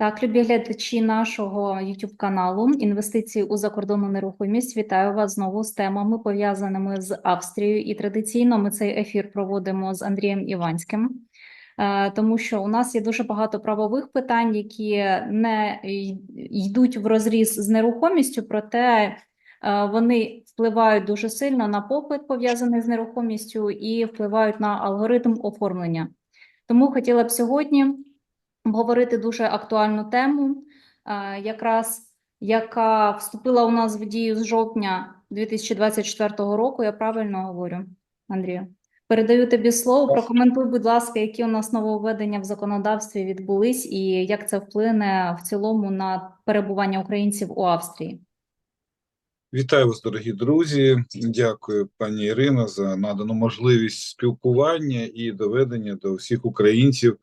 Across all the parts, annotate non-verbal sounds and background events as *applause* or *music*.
Так, любі глядачі нашого YouTube каналу Інвестиції у закордонну нерухомість. Вітаю вас знову з темами пов'язаними з Австрією. І традиційно ми цей ефір проводимо з Андрієм Іванським, е, тому що у нас є дуже багато правових питань, які не йдуть в розріз з нерухомістю, проте е, вони впливають дуже сильно на попит пов'язаний з нерухомістю і впливають на алгоритм оформлення. Тому хотіла б сьогодні обговорити дуже актуальну тему, е, якраз яка вступила у нас в дію з жовтня 2024 року. Я правильно говорю, Андрію? Передаю тобі слово. Прокоментуй, будь ласка, які у нас нововведення в законодавстві відбулись, і як це вплине в цілому на перебування українців у Австрії. Вітаю вас, дорогі друзі. Дякую, пані Ірино, за надану можливість спілкування і доведення до всіх українців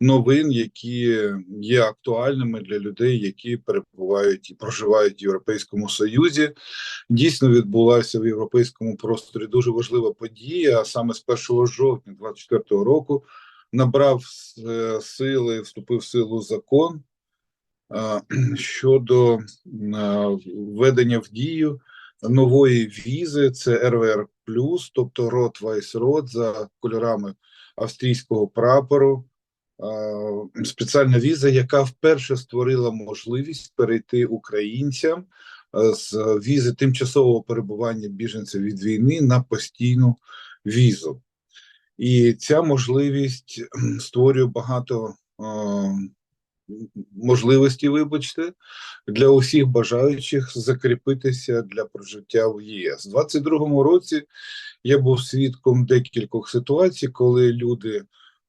новин, які є актуальними для людей, які перебувають і проживають в Європейському Союзі. Дійсно відбулася в європейському просторі дуже важлива подія. А саме з 1 жовтня 2024 року набрав е, сили, вступив в силу закон *clears throat* щодо введення в дію нової візи, це РВР тобто рот Вайсрот за кольорами австрійського прапору. Спеціальна віза, яка вперше створила можливість перейти українцям е, з візи тимчасового перебування біженців від війни на постійну візу. І ця можливість створює багато можливості, вибачте, для усіх бажаючих закріпитися для прожиття в ЄС. У 22-му році я був свідком декількох ситуацій, коли люди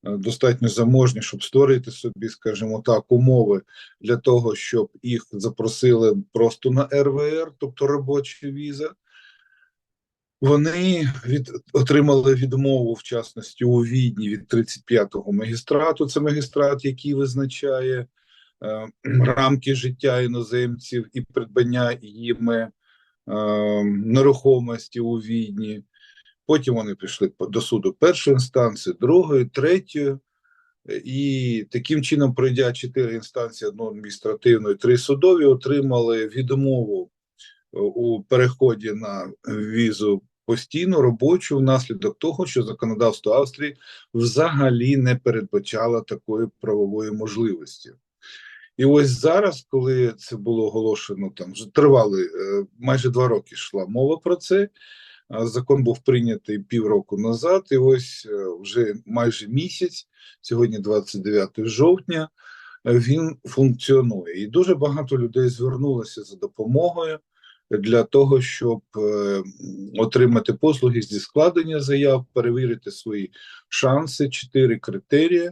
достатньо заможні, щоб створити собі, скажімо так, умови для того, щоб їх запросили просто на РВР, тобто робоча віза. Вони від отримали відмову в частності у Відні від 35-го магістрату. Це магістрат, який визначає е, рамки життя іноземців і придбання їми е, нерухомості у Відні. Потім вони пішли до суду першої інстанції, другої, третьої. І таким чином, пройдя чотири інстанції, одну адміністративну і три судові, отримали відмову е, у переході на візу постійну робочу внаслідок того, що законодавство Австрії взагалі не передбачало такої правової можливості. І ось зараз, коли це було оголошено, там вже тривали е, майже два роки йшла мова про це. Закон був прийнятий півроку назад, і ось е, вже майже місяць, сьогодні 29 жовтня, е, він функціонує. І дуже багато людей звернулося за допомогою для того, щоб е, отримати послуги зі складення заяв, перевірити свої шанси, чотири критерії,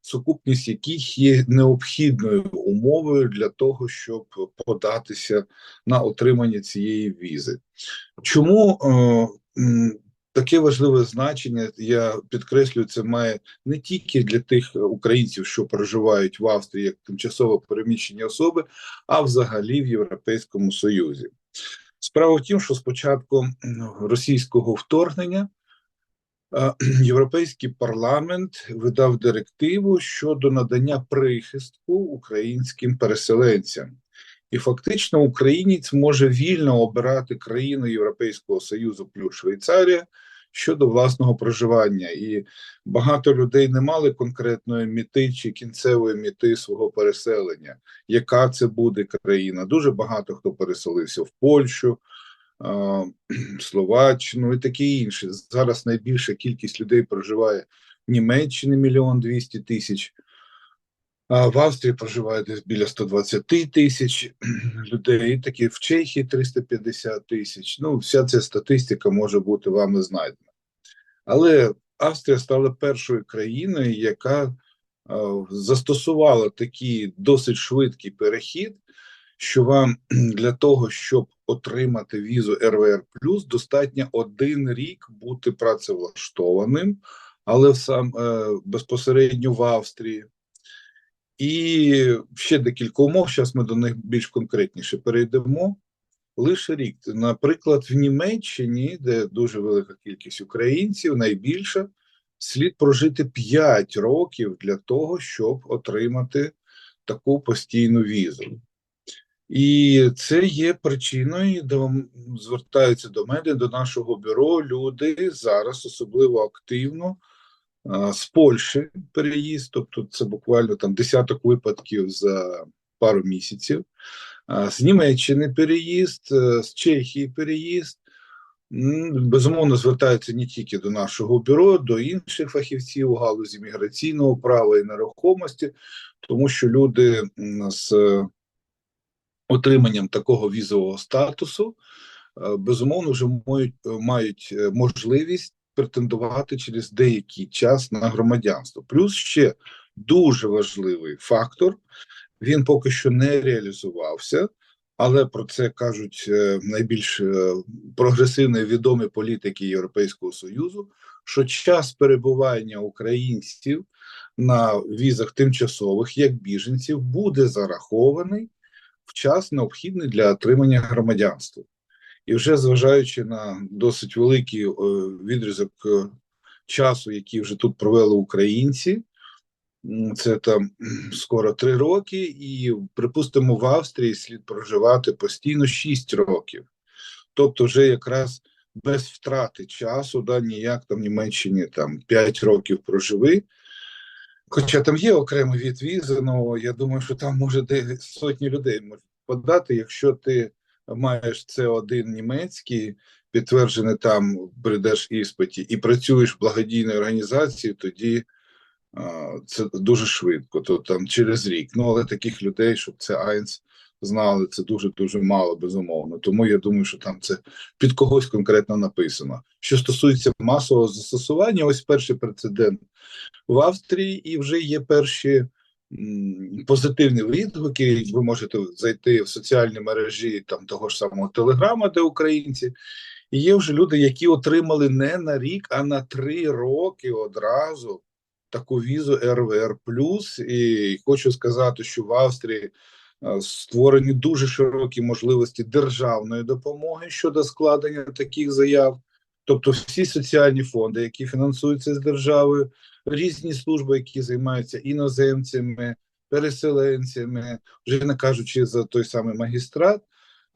сукупність яких є необхідною умовою для того, щоб податися на отримання цієї візи. Чому е, таке важливе значення? Я підкреслюю, це має не тільки для тих українців, що проживають в Австрії як тимчасово переміщені особи, а взагалі в Європейському Союзі. Справа в тім, що з початку м, російського вторгнення *clears throat* Європейський парламент видав директиву щодо надання прихистку українським переселенцям. І фактично українець може вільно обирати країну Європейського Союзу плюс Швейцарія щодо власного проживання. І багато людей не мали конкретної міти чи кінцевої міти свого переселення. Яка це буде країна? Дуже багато хто переселився в Польщу, *clears throat* Словаччину і таке інше. Зараз найбільша кількість людей проживає в Німеччині мільйон двісті тисяч. А в Австрії проживає десь біля 120 тисяч *clears throat* людей, такі в Чехії 350 тисяч. Ну, вся ця статистика може бути вами знайдена. Але Австрія стала першою країною, яка застосувала такий досить швидкий перехід, що вам *clears throat* для того, щоб отримати візу РВР достатньо один рік бути працевлаштованим, але сам е, безпосередньо в Австрії. І ще декілька умов. Зараз ми до них більш конкретніше перейдемо. Лише рік. Наприклад, в Німеччині, де дуже велика кількість українців, найбільша, слід прожити 5 років для того, щоб отримати таку постійну візу. І це є причиною, де звертаються до мене, до нашого бюро. Люди зараз особливо активно а, з Польщі переїзд, тобто це буквально там десяток випадків за пару місяців. А, З Німеччини переїзд, е, з Чехії переїзд. Безумовно, звертаються не тільки до нашого бюро, до інших фахівців у галузі міграційного права і нерухомості, тому що люди з отриманням такого візового статусу е, безумовно вже мають, мають е, можливість претендувати через деякий час на громадянство. Плюс ще дуже важливий фактор. Він поки що не реалізувався, але про це кажуть е, найбільш е, прогресивні відомі політики Європейського Союзу, що час перебування українців на візах тимчасових як біженців буде зарахований в час необхідний для отримання громадянства. І вже зважаючи на досить великий е, відрізок е, часу, який вже тут провели українці, це там *clears throat* скоро три роки, і припустимо, в Австрії слід проживати постійно 6 років. Тобто, вже якраз без втрати часу, да, ніяк там в Німеччині там 5 років проживи. Хоча там є окремо від але я думаю, що там може де сотні людей можуть подати, якщо ти маєш це один німецький, підтверджений там прийдеш іспиті, і працюєш в благодійній організації, тоді а, це дуже швидко, то там через рік. Ну але таких людей, щоб це Айнс знали, це дуже дуже мало, безумовно. Тому я думаю, що там це під когось конкретно написано. Що стосується масового застосування, ось перший прецедент в Австрії, і вже є перші позитивні відгуки. Ви можете зайти в соціальні мережі там того ж самого Телеграма, де українці. І є вже люди, які отримали не на рік, а на три роки одразу таку візу РВР. І хочу сказати, що в Австрії створені дуже широкі можливості державної допомоги щодо складення таких заяв. Тобто, всі соціальні фонди, які фінансуються з державою, різні служби, які займаються іноземцями, переселенцями, вже не кажучи за той самий магістрат.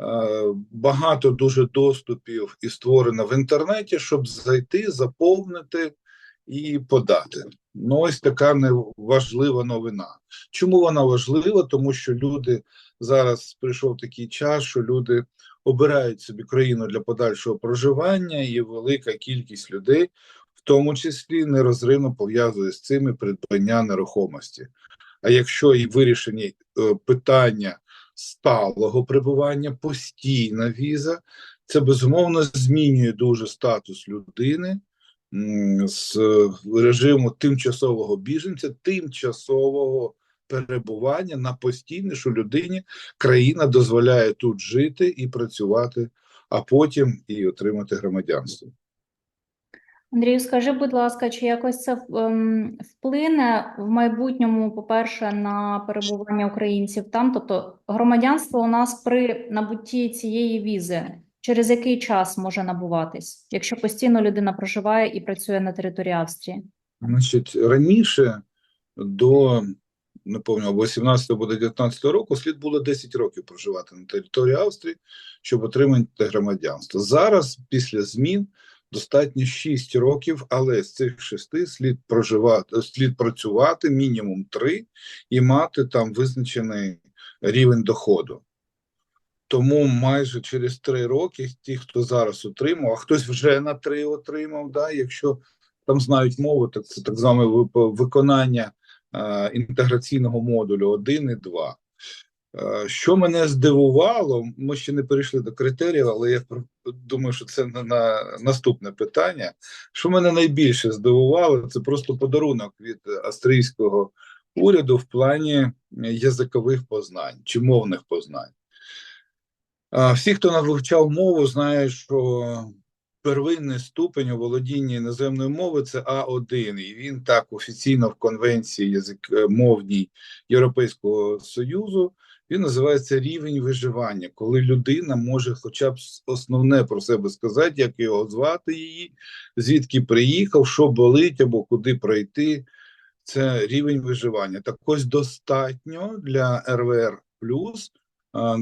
е, Багато дуже доступів і створено в інтернеті, щоб зайти, заповнити і подати. Ну, ось така неважлива новина. Чому вона важлива? Тому що люди зараз прийшов такий час, що люди обирають собі країну для подальшого проживання, і велика кількість людей, в тому числі, нерозривно пов'язує з цими придбання нерухомості. А якщо і вирішені е, питання сталого прибування, постійна віза, це безумовно змінює дуже статус людини з режиму тимчасового біженця, тимчасового перебування на постійне, що людині країна дозволяє тут жити і працювати, а потім і отримати громадянство. Андрію, скажи, будь ласка, чи якось це ем, вплине в майбутньому, по-перше, на перебування українців там? Тобто громадянство у нас при набутті цієї візи, через який час може набуватись, якщо постійно людина проживає і працює на території Австрії? Значить, раніше до не пам'ятаю, або 17 або 19 року слід було 10 років проживати на території Австрії, щоб отримати громадянство. Зараз, після змін, достатньо 6 років, але з цих 6 слід проживати, слід працювати мінімум 3 і мати там визначений рівень доходу. Тому майже через 3 роки ті, хто зараз отримав, а хтось вже на 3 отримав, да, якщо там знають мову, так це так зване виконання е, інтеграційного модулю 1 і 2. Е, Що мене здивувало, ми ще не перейшли до критеріїв, але я думаю, що це на, на наступне питання. Що мене найбільше здивувало, це просто подарунок від австрійського уряду в плані язикових познань чи мовних познань. Всі, хто вивчав мову, знають, що первинний ступень у володінні іноземною мовою це А1, і він так офіційно в конвенції язик е, мовній Європейського Союзу. Він називається рівень виживання, коли людина може хоча б основне про себе сказати, як його звати її, звідки приїхав, що болить або куди пройти. це рівень виживання. Так ось достатньо для РВР плюс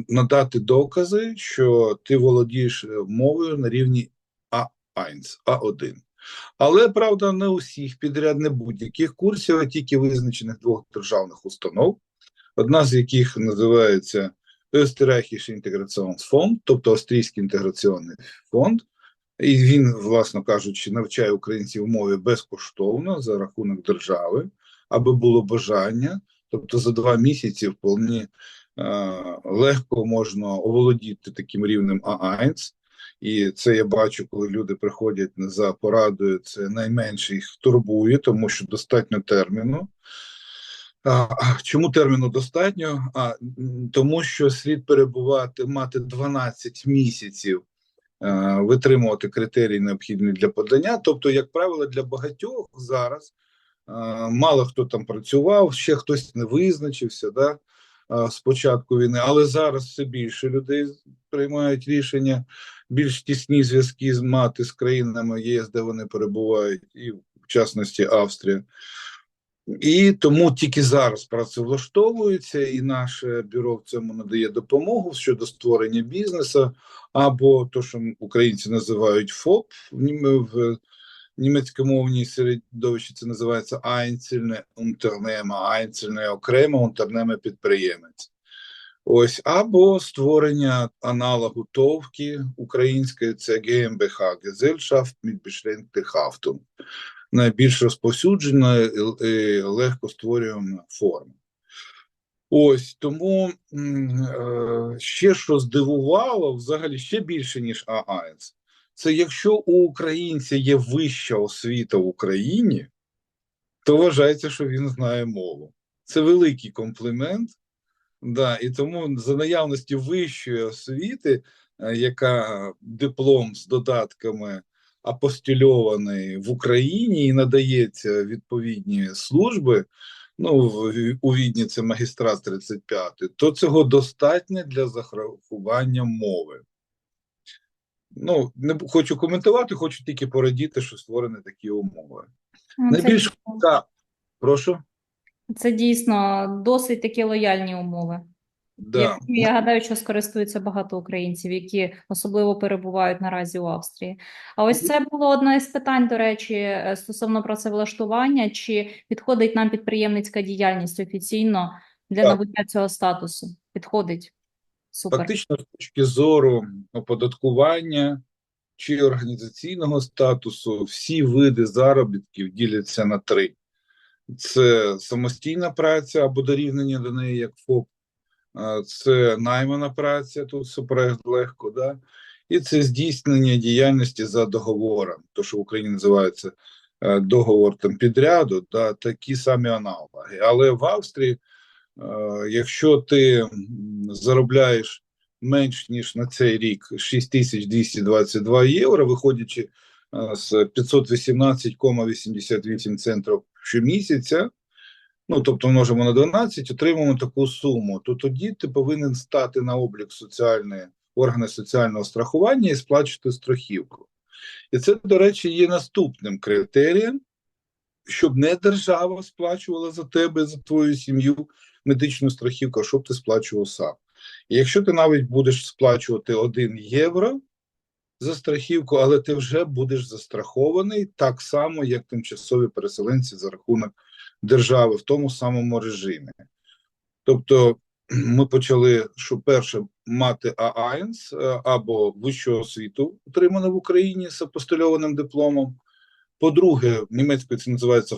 надати докази, що ти володієш е, мовою на рівні А1, А1. Але правда, не усіх підряд, не будь-яких курсів, а тільки визначених двох державних установ, одна з яких називається Österreichische Integrationsfond, тобто Австрійський інтеграційний фонд, і він, власно кажучи, навчає українців мові безкоштовно за рахунок держави, аби було бажання. Тобто за два місяці вполне легко можна оволодіти таким рівнем А1. І це я бачу, коли люди приходять за порадою, це найменше їх турбує, тому що достатньо терміну. А, а чому терміну достатньо? А, тому що слід перебувати, мати 12 місяців е, витримувати критерії необхідні для подання. Тобто, як правило, для багатьох зараз е, мало хто там працював, ще хтось не визначився да, е, з початку війни, але зараз все більше людей приймають рішення, більш тісні зв'язки з мати з країнами ЄС, де вони перебувають, і в частності Австрія. І тому тільки зараз працевлаштовуються, і наше бюро в цьому надає допомогу щодо створення бізнесу, або то, що українці називають ФОП в, німецькомовній середовищі це називається Einzelne Unternehmer, Einzelne окремо Unternehmer підприємець. Ось або створення аналогу ТОВКи української це GmbH Gesellschaft mit beschränkter Haftung найбільш розповсюджена і легко створювана форма. Ось тому е, ще що здивувало, взагалі ще більше, ніж ААЕЦ, це якщо у українця є вища освіта в Україні, то вважається, що він знає мову. Це великий комплімент. Да, і тому за наявності вищої освіти, е, яка диплом з додатками апостильований в Україні і надається відповідні служби. Ну, у Відні це магістрат 35, то цього достатньо для зарахування мови. Ну, не хочу коментувати, хочу тільки порадіти, що створені такі умови. Ну, Це, Найбільш так, прошу. це дійсно досить такі лояльні умови. Да. Як- Я гадаю, що скористуються багато українців, які особливо перебувають наразі у Австрії. А ось це було одне з питань, до речі, е, стосовно працевлаштування, чи підходить нам підприємницька діяльність офіційно для Так. набуття цього статусу? Підходить. Супер. Фактично, з точки зору оподаткування чи організаційного статусу, всі види заробітків діляться на три: це самостійна праця або дорівняння до неї як ФОП, це наймана праця, тут все легко, да? і це здійснення діяльності за договором, то, що в Україні називається е, договор там підряду, да, такі самі аналоги. Але в Австрії, якщо ти заробляєш менш ніж на цей рік 6222 євро, виходячи е, з 518,88 центрів щомісяця, ну тобто множимо на 12, отримуємо таку суму, то тоді ти повинен стати на облік соціальної органи соціального страхування і сплачувати страхівку. І це, до речі, є наступним критерієм, щоб не держава сплачувала за тебе, за твою сім'ю медичну страхівку, щоб ти сплачував сам. І якщо ти навіть будеш сплачувати 1 євро за страхівку, але ти вже будеш застрахований так само, як тимчасові переселенці за рахунок держави в тому самому режимі. Тобто, *clears throat* ми почали, що перше мати А1 е, або вищу освіту, отриману в Україні з апостильованим дипломом. По-друге, німецькою це називається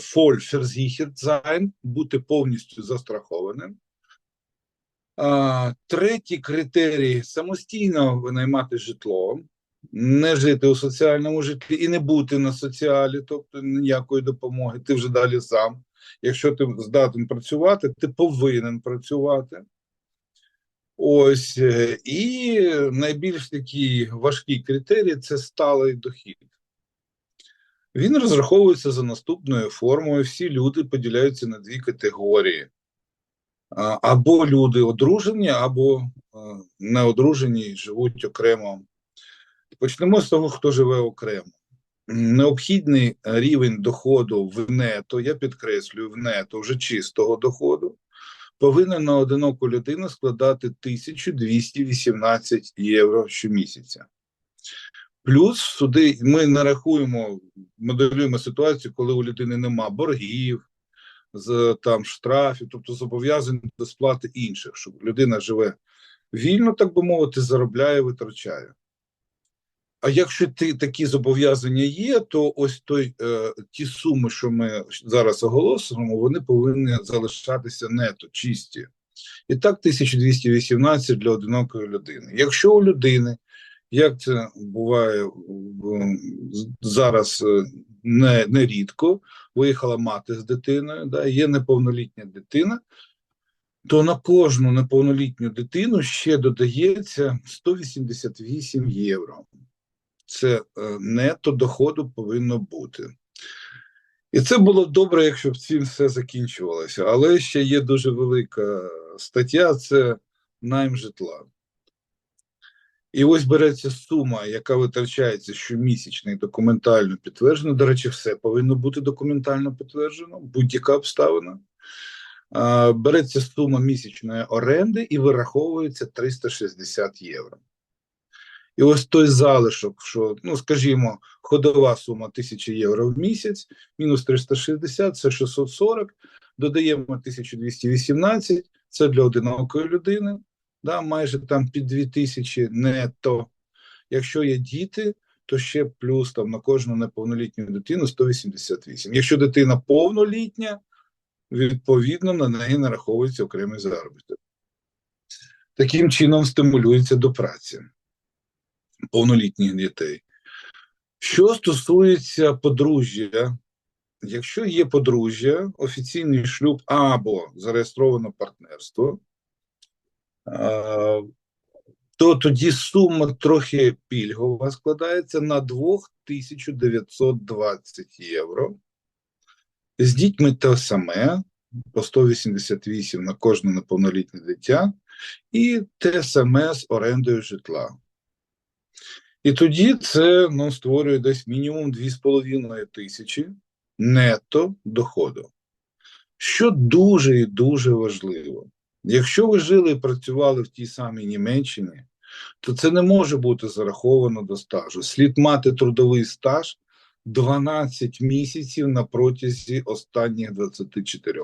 sein, бути повністю застрахованим. Третій критерій самостійно винаймати житло, не жити у соціальному житлі і не бути на соціалі, тобто ніякої допомоги. Ти вже далі сам. Якщо ти здатен працювати, ти повинен працювати. Ось е, і найбільш такий важкий критерій це сталий дохід. Він розраховується за наступною формою. Всі люди поділяються на дві категорії: або люди одружені, або е, не одружені і живуть окремо. Почнемо з того, хто живе окремо. необхідний рівень доходу в нето, я підкреслюю, в нето вже чистого доходу, повинен на одиноку людину складати 1218 євро щомісяця. Плюс сюди ми нарахуємо, моделюємо ситуацію, коли у людини нема боргів, з там штрафів, тобто зобов'язань до сплати інших, щоб людина живе вільно, так би мовити, заробляє, витрачає. А якщо ти такі зобов'язання є, то ось той е, ті суми, що ми зараз оголосимо, вони повинні залишатися нето чисті. І так 1218 для одинокої людини. Якщо у людини, як це буває зараз е, не, не рідко, виїхала мати з дитиною, да, є неповнолітня дитина, то на кожну неповнолітню дитину ще додається 188 євро. Це е, нето доходу повинно бути. І це було б добре, якщо б цим все закінчувалося. Але ще є дуже велика стаття це найм житла. І ось береться сума, яка витрачається щомісячно і документально підтверджено. До речі, все повинно бути документально підтверджено, будь-яка обставина. Береться сума місячної оренди і вираховується 360 євро. І ось той залишок, що, ну, скажімо, ходова сума 1000 євро в місяць, мінус 360 це 640, додаємо 1218, це для одинокої людини, да, майже там під 2000 нетто. Якщо є діти, то ще плюс там на кожну неповнолітню дитину 188. Якщо дитина повнолітня, відповідно на неї нараховується окремий заробіток. Таким чином стимулюється до праці повнолітніх дітей. Що стосується подружжя, якщо є подружжя, офіційний шлюб або зареєстроване партнерство, то тоді сума трохи пільгова складається на 2920 євро. З дітьми те саме, по 188 на кожне неповнолітнє дитя, і те саме з орендою житла. І тоді це ну, створює десь мінімум 2,5 тисячі нетто доходу. Що дуже і дуже важливо, якщо ви жили і працювали в тій самій Німеччині, то це не може бути зараховано до стажу. Слід мати трудовий стаж 12 місяців на протязі останніх 24.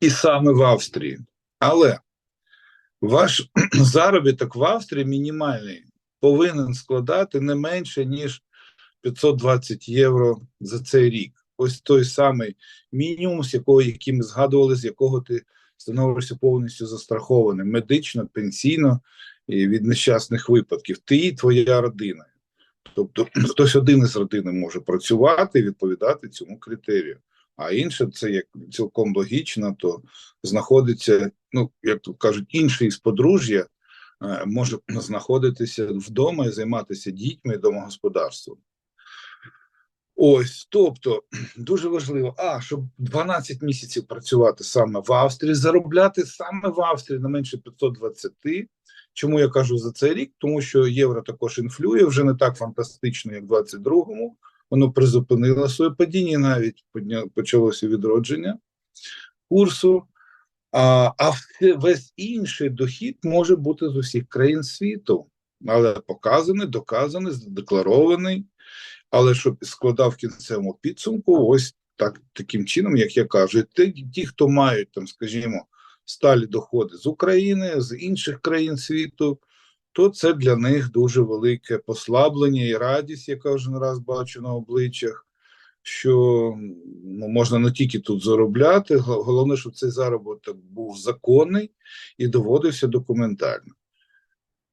І саме в Австрії. Але ваш *clears throat* заробіток в Австрії мінімальний повинен складати не менше, ніж 520 євро за цей рік. Ось той самий мінімум, з якого який ми згадували, з якого ти становишся повністю застрахованим медично, пенсійно і від нещасних випадків. Ти і твоя родина. Тобто *clears throat* хтось один із родини може працювати і відповідати цьому критерію. А інше, це як цілком логічно, то знаходиться, ну як то кажуть, інший з подружжя е, може знаходитися вдома і займатися дітьми і домогосподарством. Ось, тобто, *clears throat* дуже важливо, а щоб 12 місяців працювати саме в Австрії, заробляти саме в Австрії не менше 520. Чому я кажу за цей рік? Тому що євро також інфлює вже не так фантастично, як в 22-му. Воно призупинило своє падіння, навіть почалося відродження курсу. А, а весь інший дохід може бути з усіх країн світу, але показаний, доказаний, задекларований. Але щоб складав в кінцевому підсумку, ось так таким чином, як я кажу, ті, ті, хто мають там, скажімо, сталі доходи з України, з інших країн світу, то це для них дуже велике послаблення і радість, яка вже раз бачу на обличчях, що ну, можна не тільки тут заробляти, головне, щоб цей заробіток був законний і доводився документально.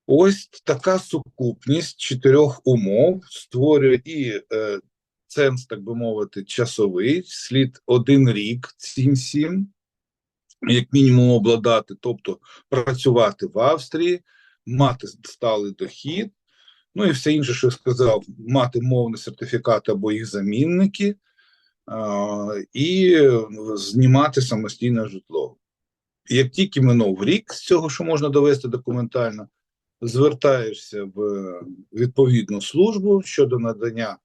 Ось така сукупність чотирьох умов створює і е, ценз, так би мовити, часовий, слід один рік цим всім, як мінімум обладати, тобто працювати в Австрії, мати сталий дохід, ну і все інше, що я сказав, мати мовний сертифікат або їх замінники, а, і знімати самостійне житло. Як тільки минув рік з цього, що можна довести документально, звертаєшся в відповідну службу щодо надання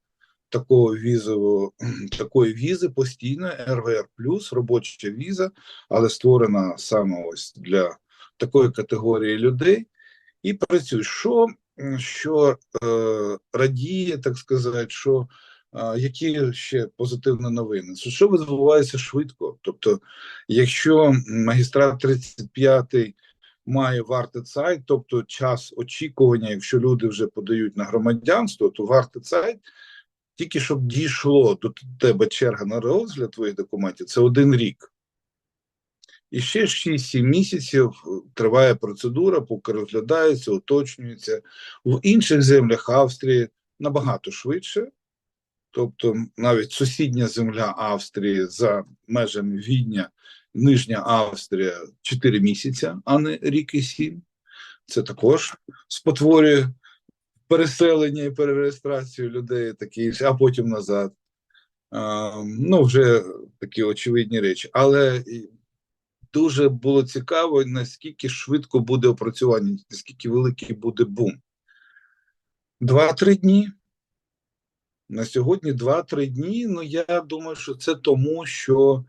такого візового *clears throat* такої візи постійно РВР робоча віза, але створена саме ось для такої категорії людей, і працюєш. Що, що е, радіє, так сказати, що е, які ще позитивні новини? Що, відбувається швидко? Тобто, якщо магістрат 35 має варти вартицайт, тобто час очікування, якщо люди вже подають на громадянство, то варти вартицайт, тільки щоб дійшло до тебе черга на розгляд твоїх документів, це один рік. І ще 6-7 місяців триває процедура, поки розглядається, уточнюється. В інших землях Австрії набагато швидше. Тобто, навіть сусідня земля Австрії за межами Відня, Нижня Австрія 4 місяці, а не рік і 7. Це також спотворює переселення і перереєстрацію людей, такі, а потім назад. А, ну, вже такі очевидні речі. Але дуже було цікаво, наскільки швидко буде опрацювання, наскільки великий буде бум. Два-три дні. На сьогодні 2-3 дні. Ну я думаю, що це тому, що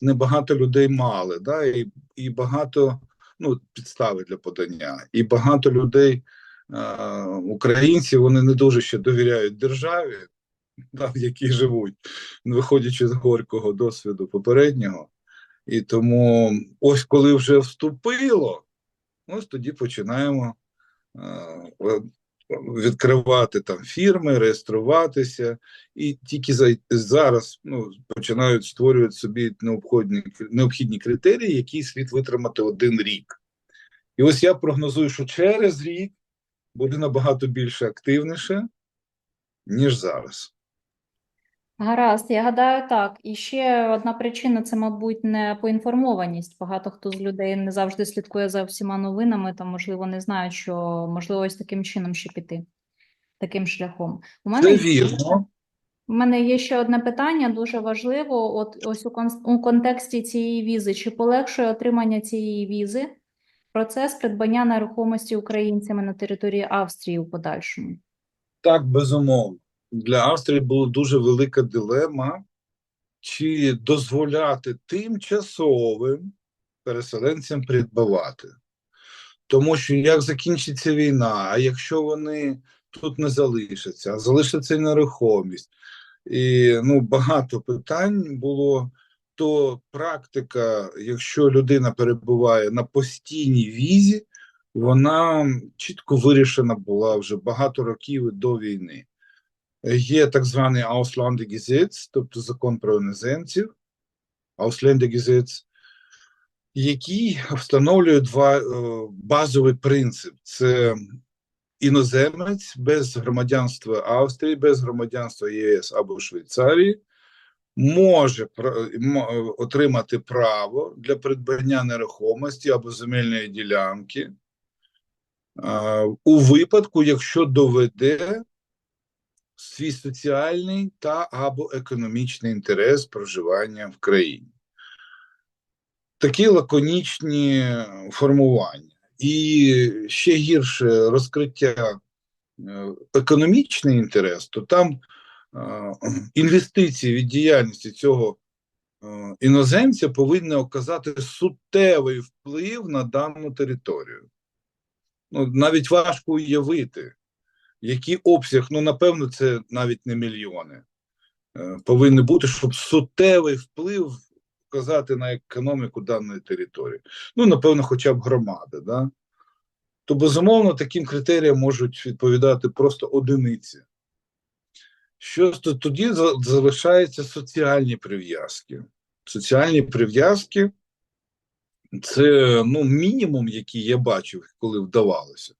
небагато людей мали, да, і і багато ну, підстави для подання, і багато людей, е, українців, вони не дуже ще довіряють державі, да, в якій живуть, виходячи з горького досвіду попереднього. І тому, ось коли вже вступило, ось тоді починаємо. Е, відкривати там фірми, реєструватися, і тільки зараз ну, починають створювати собі необхідні, необхідні критерії, які слід витримати один рік. І ось я прогнозую, що через рік буде набагато більше активніше, ніж зараз. Гаразд, я гадаю, так. І ще одна причина це, мабуть, не поінформованість. Багато хто з людей не завжди слідкує за всіма новинами, та, можливо, не знають, що можливо ось таким чином ще піти, таким шляхом. У мене Це вірно. У мене є ще одне питання, дуже важливо. От ось у, кон- у контексті цієї візи, чи полегшує отримання цієї візи процес придбання нерухомості українцями на території Австрії у подальшому? Так, безумовно. Для Австрії була дуже велика дилема, чи дозволяти тимчасовим переселенцям придбавати. Тому що як закінчиться війна, а якщо вони тут не залишаться, а залишиться нерухомість, і ну, багато питань було. То практика, якщо людина перебуває на постійній візі, вона чітко вирішена була вже багато років до війни. Є так званий Ausländergesetz, тобто закон про іноземців, Ausländergesetz, який встановлює два е, базовий принцип: це іноземець без громадянства Австрії, без громадянства ЄС або Швейцарії може отримати право для придбання нерухомості або земельної ділянки е, у випадку, якщо доведе свій соціальний та або економічний інтерес проживання в країні. Такі лаконічні формування. І ще гірше розкриття е, економічний інтерес, то там е, інвестиції від діяльності цього е, іноземця повинні оказати суттєвий вплив на дану територію. Ну, навіть важко уявити, який обсяг, ну напевно, це навіть не мільйони. Е, Повинні бути, щоб суттєвий вплив вказати на економіку даної території. Ну, напевно, хоча б громади. Да? То, безумовно, таким критеріям можуть відповідати просто одиниці. Що тоді за- залишаються соціальні прив'язки. Соціальні прив'язки це ну, мінімум, який я бачив, коли вдавалося.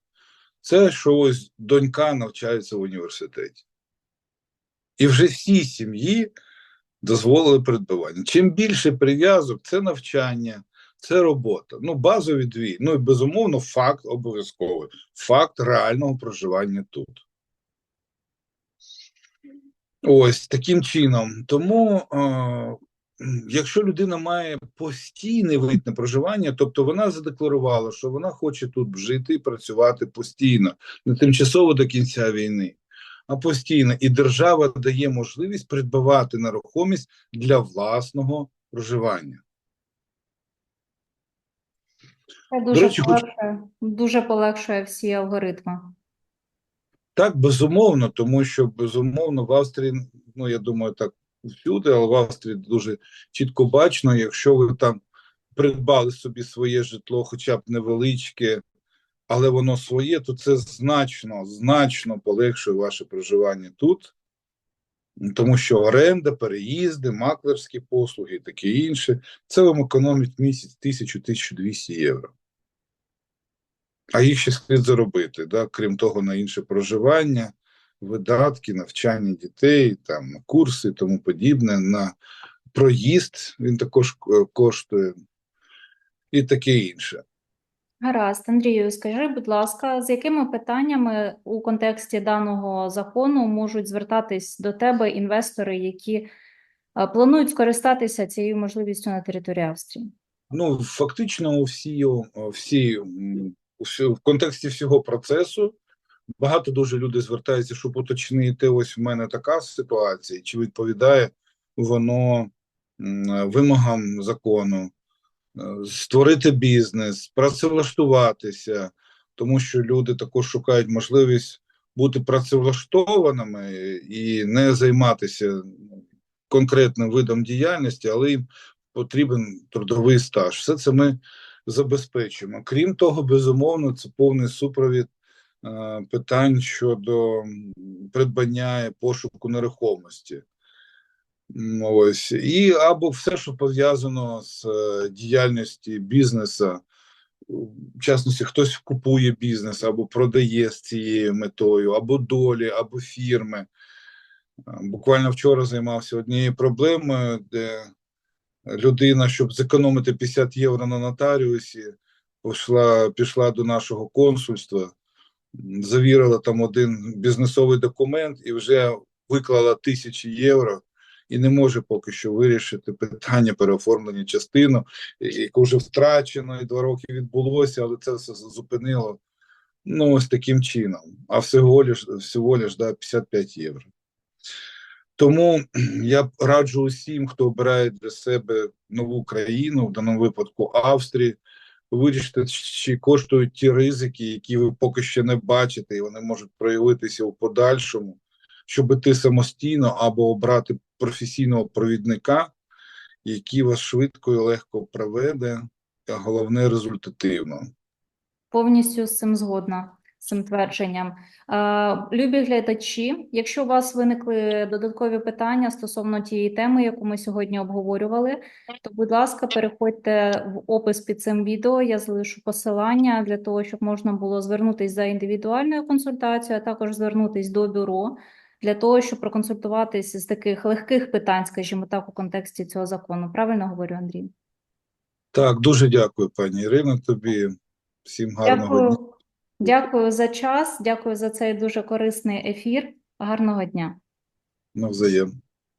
Це що ось донька навчається в університеті. І вже всі сім'ї дозволили придбавання. Чим більше прив'язок, це навчання, це робота. Ну, базові дві. Ну і безумовно, факт обов'язковий. Факт реального проживання тут. Ось таким чином. Тому е, якщо людина має постійний вид на проживання, тобто вона задекларувала, що вона хоче тут жити і працювати постійно, не тимчасово до кінця війни, а постійно, і держава дає можливість придбавати нерухомість для власного проживання. Це дуже речі, полегшує, дуже полегшує всі алгоритми. Так, безумовно, тому що безумовно в Австрії, ну я думаю, так всюди, але в Австрії дуже чітко бачно, якщо ви там придбали собі своє житло, хоча б невеличке, але воно своє, то це значно, значно полегшує ваше проживання тут, тому що оренда, переїзди, маклерські послуги і таке інше, це вам економить місяць 1000-1200 євро. А їх ще слід заробити, да? крім того, на інше проживання, видатки, навчання дітей, там, курси і тому подібне, на проїзд він також е, коштує, і таке інше. Гаразд, Андрію, скажи, будь ласка, з якими питаннями у контексті даного закону можуть звертатись до тебе інвестори, які е, планують скористатися цією можливістю на території Австрії? Ну, фактично, всі, всі, м, усі- в контексті всього процесу багато дуже людей звертаються, щоб уточнити, ось в мене така ситуація, чи відповідає воно вимогам закону, е, створити бізнес, працевлаштуватися, тому що люди також шукають можливість бути працевлаштованими і не займатися ну, конкретним видом діяльності, але їм потрібен трудовий стаж. Все це ми забезпечуємо. Крім того, безумовно, це повний супровід питань щодо придбання пошуку нерухомості. Ось і або все, що пов'язано з е, діяльністю бізнесу, в частності, хтось купує бізнес або продає з цією метою, або долі, або фірми. Буквально вчора займався однією проблемою, де людина, щоб зекономити 50 євро на нотаріусі, пішла, пішла до нашого консульства, завірила там один бізнесовий документ і вже виклала тисячі євро. І не може поки що вирішити питання переоформлення частину, яку вже втрачено, і два роки відбулося, але це все зупинило ну, ось таким чином. А всього лиш, всього лиш да, 55 євро. Тому *clears throat* я раджу усім, хто обирає для себе нову країну, в даному випадку Австрії, вирішити, чи коштують ті ризики, які ви поки що не бачите, і вони можуть проявитися у подальшому, щоб іти самостійно або обрати професійного провідника, який вас швидко і легко проведе, а головне результативно. Повністю з цим згодна, цим твердженням. Е, Любі глядачі, якщо у вас виникли додаткові питання стосовно тієї теми, яку ми сьогодні обговорювали, то, будь ласка, переходьте в опис під цим відео. Я залишу посилання для того, щоб можна було звернутися за індивідуальною консультацією, а також звернутися до бюро для того, щоб проконсультуватися з таких легких питань, скажімо так, у контексті цього закону. Правильно говорю, Андрій? Так, дуже дякую, пані Ірино, тобі. Всім гарного дня. Дякую. За час, дякую за цей дуже корисний ефір. Гарного дня. Навзаєм.